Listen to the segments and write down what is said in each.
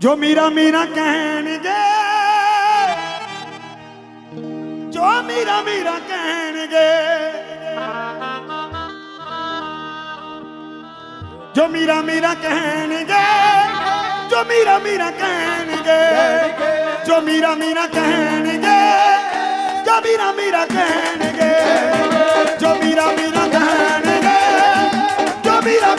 ਜੋ ਮੀਰਾ ਮੀਰਾ ਕਹਿਣਗੇ ਜੋ ਮੀਰਾ ਮੀਰਾ ਕਹਿਣਗੇ ਜੋ ਮੀਰਾ ਮੀਰਾ ਕਹਿਣਗੇ ਜੋ ਮੀਰਾ ਮੀਰਾ ਕਹਿਣਗੇ ਜੋ ਮੀਰਾ ਮੀਰਾ ਕਹਿਣਗੇ ਜੋ ਮੀਰਾ ਮੀਰਾ ਕਹਿਣਗੇ ਜੋ ਮੀਰਾ ਮੀਰਾ ਕਹਿਣਗੇ ਜੋ ਮੀਰਾ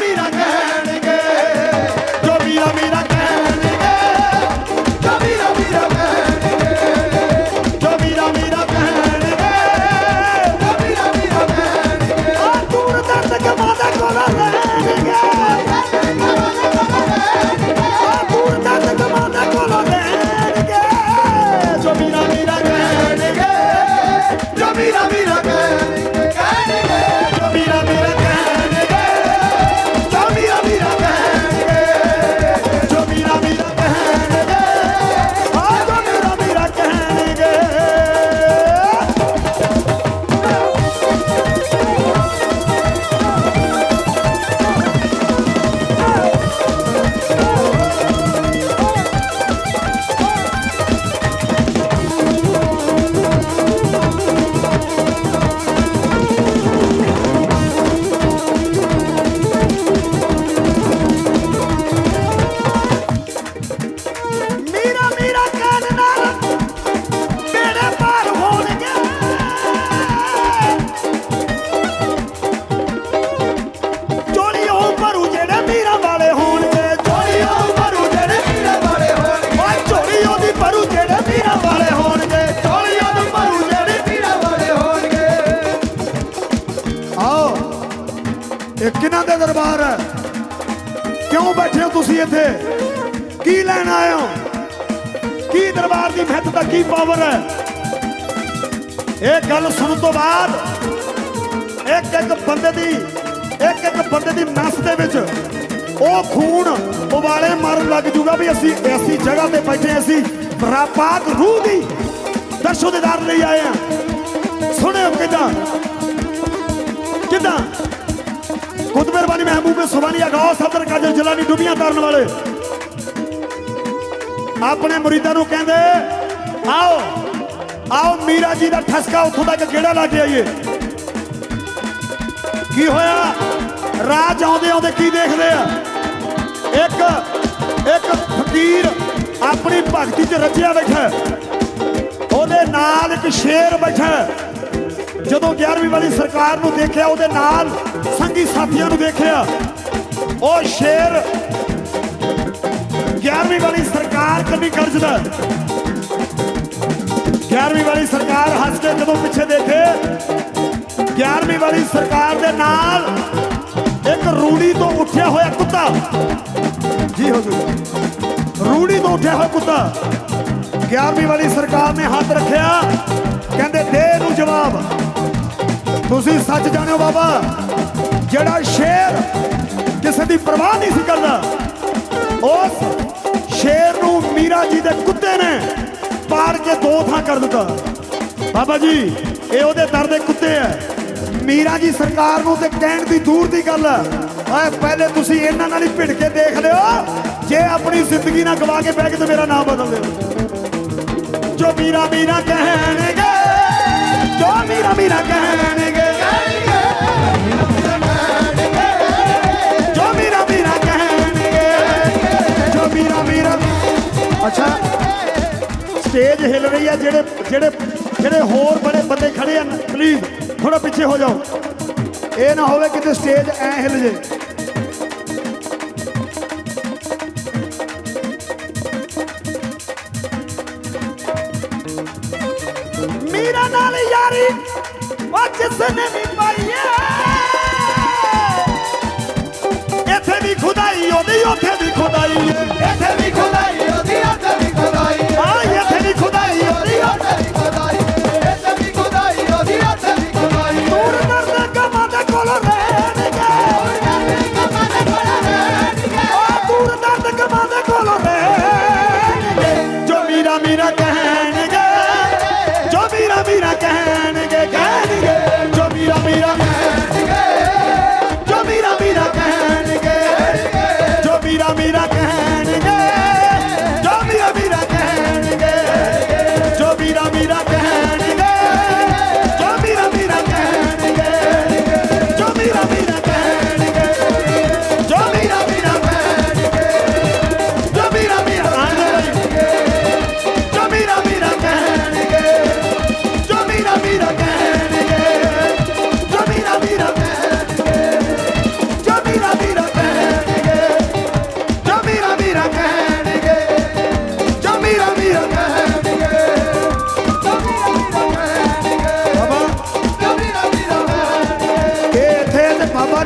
ਕਿਉਂ ਬੈਠੇ ਹੋ ਤੁਸੀਂ ਇੱਥੇ? ਕੀ ਲੈਣ ਆਏ ਹੋ? ਕੀ ਦਰਬਾਰ ਦੀ ਮਹੱਤ ਦਾ ਕੀ ਪਾਵਰ ਹੈ? ਇਹ ਗੱਲ ਸੁਣਨ ਤੋਂ ਬਾਅਦ ਇੱਕ ਇੱਕ ਬੰਦੇ ਦੀ, ਇੱਕ ਇੱਕ ਬੰਦੇ ਦੀ ਨਸ ਦੇ ਵਿੱਚ ਉਹ ਖੂਨ ਉਬਾਲੇ ਮਾਰਨ ਲੱਗ ਜੂਗਾ ਵੀ ਅਸੀਂ ਐਸੀ ਜਗ੍ਹਾ ਤੇ ਬੈਠੇ ਅਸੀਂ ਬਰਾਪਾਕ ਰੂਹ ਦੀ ਦਰਸ਼ੋ ਦੇਦਾਰ ਲਈ ਆਏ ਆ ਸੁਣਿਓ ਕਿਦਾਂ ਕਿਦਾਂ? ਖੁਦ ਮਿਹਰਬਾਨੀ ਮਹਿਬੂਬ ਸੁਬਾਨੀ ਅਗਾਉ ਸਦਰ ਕਾਜਲ ਜਲਾਨੀ ਡੁੱਬੀਆਂ ਤਾਰਨ ਵਾਲੇ। ਆਪਣੇ ਮੁਰੀਦਾਂ ਨੂੰ ਕਹਿੰਦੇ, ਆਓ ਆਓ ਮੀਰਾ ਜੀ ਦਾ ਠਸਕਾ ਉੱਥੋਂ ਤੱਕ ਕਿਹੜਾ ਲਾ ਕੇ ਆਈਏ। ਕੀ ਹੋਇਆ? ਰਾਜ ਆਉਂਦੇ ਆਉਂਦੇ ਕੀ ਦੇਖਦੇ ਆ? ਇੱਕ ਇੱਕ ਫਕੀਰ ਆਪਣੀ ਭਗਤੀ 'ਚ ਰਚਿਆ ਬੈਠਾ ਉਹਦੇ ਨਾਲ ਇੱਕ ਸ਼ੇਰ ਬੈਠਾ ਜਦੋਂ 11ਵੀਂ ਵਾਲੀ ਸਰਕਾਰ ਨੂੰ ਦੇਖਿਆ, ਉਹਦੇ ਨਾਲ ਸੰਗੀ ਸਾਥੀਆਂ ਨੂੰ ਦੇਖਿਆ ਉਹ ਸ਼ੇਰ 11ਵੀਂ ਵਾਲੀ ਸਰਕਾਰ ਕੰਨੀ ਕਰਜਦਾ 11ਵੀਂ ਵਾਲੀ ਸਰਕਾਰ ਹੱਸ ਕੇ ਜਦੋਂ ਪਿੱਛੇ ਦੇਖੇ। 11ਵੀਂ ਵਾਲੀ ਸਰਕਾਰ ਦੇ ਨਾਲ ਇੱਕ ਰੂੜੀ ਤੋਂ ਉੱਠਿਆ ਹੋਇਆ ਕੁੱਤਾ। ਜੀ ਹਜ਼ੂਰ। ਰੂੜੀ ਤੋਂ ਉੱਠਿਆ ਹੋਇਆ ਕੁੱਤਾ। 11ਵੀਂ ਵਾਲੀ ਸਰਕਾਰ ਨੇ ਹੱਥ ਰੱਖਿਆ। ਕਹਿੰਦੇ, ਦੇ ਨੂੰ ਜਵਾਬ। ਤੁਸੀਂ ਸੱਚ ਜਾਣਿਓ ਬਾਬਾ। ਜਿਹੜਾ ਸ਼ੇਰ ਕਿਸੇ ਦੀ ਪਰਵਾਹ ਨਹੀਂ ਸੀ ਕਰਦਾ, ਉਸ ਸ਼ੇਰ ਨੂੰ ਮੀਰਾ ਜੀ ਦੇ ਕੁੱਤੇ ਨੇ ਪਾੜ ਕੇ ਦੋ ਥਾਂ ਕਰ ਦਿੱਤਾ। ਬਾਬਾ ਜੀ, ਇਹ ਉਹਦੇ ਦਰ ਦੇ ਕੁੱਤੇ ਐ ਮੀਰਾ ਜੀ ਸਰਕਾਰ ਨੂੰ ਤੇ ਕਹਿਣ ਦੀ ਦੂਰ ਦੀ ਗੱਲ ਐ ਓਏ ਪਹਿਲੇ ਤੁਸੀਂ ਇਹਨਾਂ ਨਾਲ ਹੀ ਭਿੜ ਕੇ ਦੇਖ ਲਿਓ ਜੇ ਆਪਣੀ ਜ਼ਿੰਦਗੀ ਨਾ ਗਵਾ ਕੇ ਬਹਿ ਕੇ ਤੇ ਮੇਰਾ ਨਾਮ ਬਦਲ ਦਿਓ। ਜੋ ਮੀਰਾ ਮੀਰਾ ਕਹਿਣਗੇ, ਜੋ ਮੀਰਾ ਮੀਰਾ ਕਹਿਣਗੇ ਸਟੇਜ ਹਿਲ ਰਹੀ ਆ, ਜਿਹੜੇ ਜਿਹੜੇ ਜਿਹੜੇ ਹੋਰ ਬੜੇ ਬੰਦੇ ਖੜੇ ਹਨ ਪਲੀਜ਼ ਥੋੜਾ ਪਿੱਛੇ ਹੋ ਜਾਓ। ਇਹ ਨਾ ਹੋਵੇ ਕਿਤੇ ਸਟੇਜ ਐ ਹਿਲ ਜੇ। ਮੀਰਾ ਨਾਲ ਯਾਰੀ ਉਹ ਜਿਸ ਨੇ ਵੀ ਪਾਈ ਇੱਥੇ ਵੀ ਖੁਦਾਈ, ਉਹਦੀ ਉੱਥੇ ਵੀ ਖੁਦਾਈ ਏ। ਇੱਥੇ ਵੀ ਖੁਦਾਈ mira que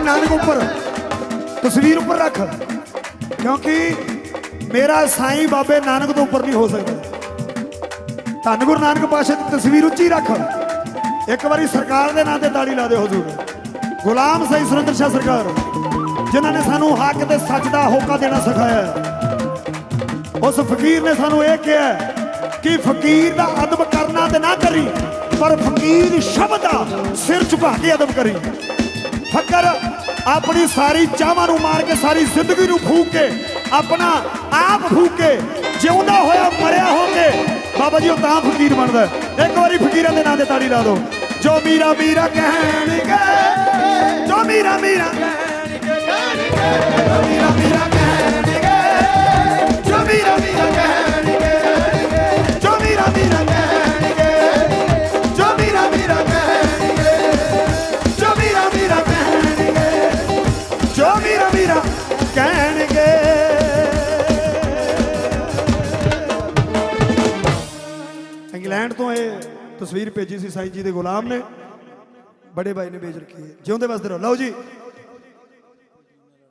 ਨਾਨਕ ਉੱਪਰ। ਤਸਵੀਰ ਉੱਪਰ ਰੱਖ। ਕਿਉਂਕਿ ਮੇਰਾ ਸਾਈਂ ਬਾਬੇ ਨਾਨਕ ਤੋਂ ਉੱਪਰ ਨਹੀਂ ਹੋ ਸਕਦਾ। ਧੰਨ ਗੁਰੂ ਨਾਨਕ ਪਾਸ਼ਾ ਦੀ ਤਸਵੀਰ ਉੱਚੀ ਰੱਖ। ਇੱਕ ਵਾਰੀ ਸਰਕਾਰ ਦੇ ਨਾਂ ਤੇ ਤਾੜੀ ਲਾ ਦਿਓ ਹਜ਼ੂਰ। ਗੁਲਾਮ ਸਈ ਸੁਰਿੰਦਰ ਸ਼ਾਹ ਸਰਕਾਰ, ਜਿਨ੍ਹਾਂ ਨੇ ਸਾਨੂੰ ਹੱਕ ਤੇ ਸੱਚ ਦਾ ਹੋਕਾ ਦੇਣਾ ਸਿਖਾਇਆ ਉਸ ਫਕੀਰ ਨੇ ਸਾਨੂੰ ਇਹ ਕਿਹਾ ਕਿ ਫਕੀਰ ਦਾ ਅਦਬ ਕਰਨਾ ਤੇ ਨਾ ਕਰੀ, ਪਰ ਫਕੀਰ ਸ਼ਬਦ ਦਾ ਸਿਰ ਝੁਕਾ ਕੇ ਅਦਬ ਕਰੀ। ਫਕਰ ਆਪਣੀ ਸਾਰੀ ਚਾਹਾਂ ਨੂੰ ਮਾਰ ਕੇ, ਸਾਰੀ ਜ਼ਿੰਦਗੀ ਨੂੰ ਫੂਕ ਕੇ, ਆਪਣਾ ਆਪ ਫੂਕ ਕੇ ਜਿਉਂਦਾ ਹੋਇਆ, ਮਰਿਆ ਹੋ ਕੇ ਬਾਬਾ ਜੀ, ਉਹ ਤਾਂ ਫਕੀਰ ਬਣਦਾ ਇੱਕ ਵਾਰੀ ਫਕੀਰਾਂ ਦੇ ਨਾਂ ਤੇ ਤਾੜੀ ਲਾ ਦਿਓ। ਜੋ ਮੀਰਾ ਮੀਰਾ ਕਹਿਣਗੇ, ਜੋ ਮੀਰਾ ਮੀਰਾ ਜੋ ਮੀਰਾ ਮੀਰਾ ਤਸਵੀਰ ਭੇਜੀ ਸੀ ਸਾਈਂ ਜੀ ਦੇ ਗੁਲਾਮ ਨੇ। ਬੜੇ ਭਾਈ ਨੇ ਭੇਜ ਰੱਖੀ ਹੈ। ਜਿਉਂਦੇ ਵਸਦੇ ਰਹੋ। ਲਓ ਜੀ